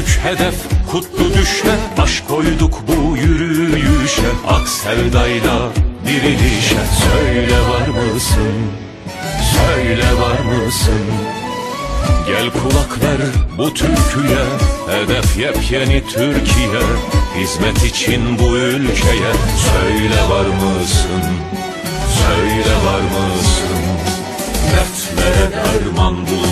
hedef kutlu düşe Baş koyduk bu yürüyüşe Ak sevdayla dirilişe Söyle var mısın? Söyle var mısın? Gel kulak ver bu türküye Hedef yepyeni Türkiye Hizmet için bu ülkeye Söyle var mısın? Söyle var mısın? Dertlere derman bulmaya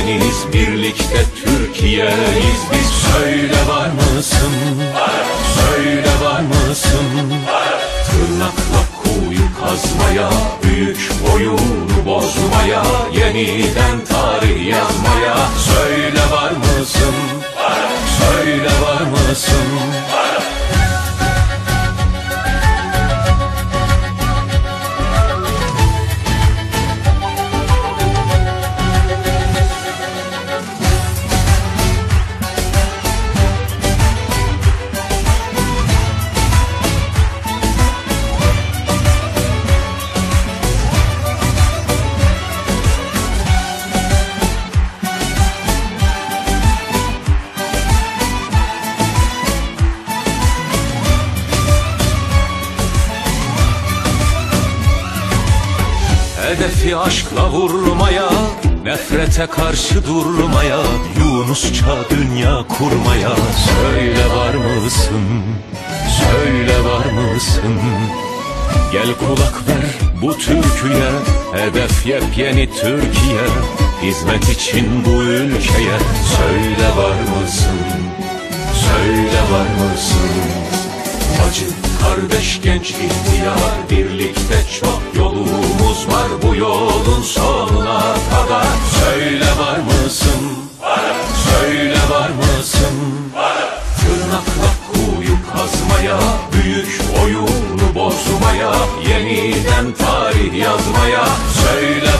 Akdeniz Birlikte Türkiye'yiz biz Söyle var mısın? Söyle var mısın? Tırnakla kuyu kazmaya Büyük oyunu bozmaya Yeniden Hedefi aşkla vurmaya Nefrete karşı durmaya Yunusça dünya kurmaya Söyle var mısın? Söyle var mısın? Gel kulak ver bu türküye Hedef yepyeni Türkiye Hizmet için bu ülkeye Söyle var mısın? Söyle var mısın? Kardeş genç ihtiyar Birlikte çok yolumuz var Bu yolun sonuna kadar Söyle var mısın? Söyle var mısın? Tırnakla kuyu kazmaya Büyük oyunu bozmaya Yeniden tarih yazmaya Söyle